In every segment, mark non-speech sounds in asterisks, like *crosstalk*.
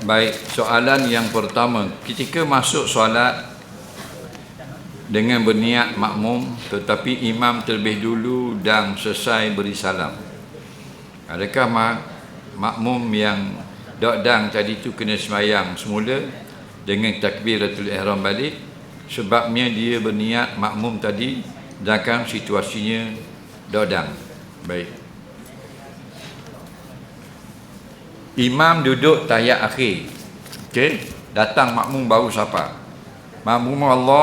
Baik, soalan yang pertama, ketika masuk solat dengan berniat makmum tetapi imam terlebih dulu dan selesai beri salam. Adakah mak makmum yang dok tadi tu kena semayang semula dengan takbiratul ihram balik sebabnya dia berniat makmum tadi sedangkan situasinya dodang. Baik. Imam duduk tahiyat akhir. Okey, datang makmum baru siapa? Makmum Allah,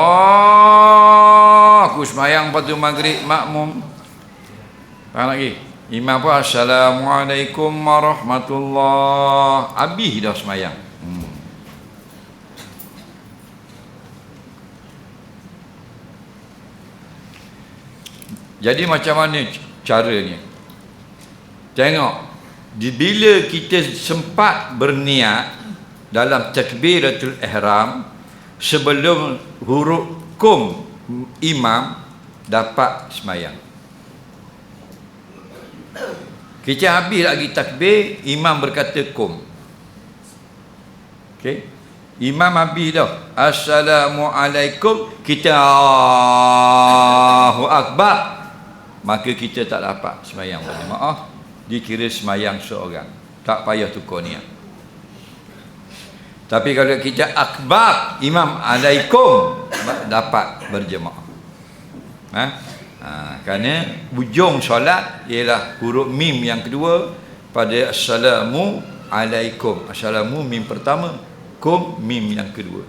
aku semayang pada maghrib makmum. Faham lagi? Imam pun Assalamualaikum warahmatullahi Habis dah semayang hmm. Jadi macam mana caranya Tengok bila kita sempat berniat dalam takbiratul ihram sebelum huruf kum imam dapat semayang. Kita habis lagi takbir imam berkata kum. Okey? Imam habis dah. Assalamualaikum kita Allahu akbar. Maka kita tak dapat semayang maaf dikira semayang seorang. Tak payah tukar niat. Tapi kalau kita akbar imam alaikum dapat berjemaah. Ha? ha? kerana ujung solat ialah huruf mim yang kedua pada assalamu alaikum. Assalamu mim pertama kum mim yang kedua.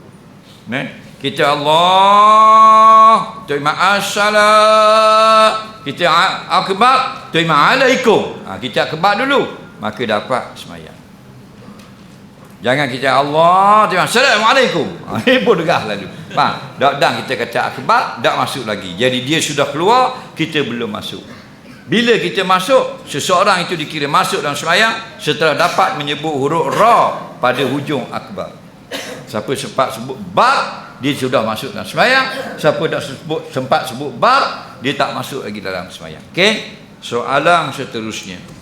Nah kita Allah terima assalam kita akbar terima alaikum ha, kita akbar dulu maka dapat semayang. Jangan kita Allah terima assalamualaikum. Ha, *laughs* pun degah lalu. Faham? Tak dan kita kata akbar tak masuk lagi. Jadi dia sudah keluar kita belum masuk. Bila kita masuk seseorang itu dikira masuk dalam semayang setelah dapat menyebut huruf ra pada hujung akbar. Siapa sempat sebut ba dia sudah masuk dalam semayang. Siapa tak sebut, sempat sebut bar dia tak masuk lagi dalam semayang. Ok soalan seterusnya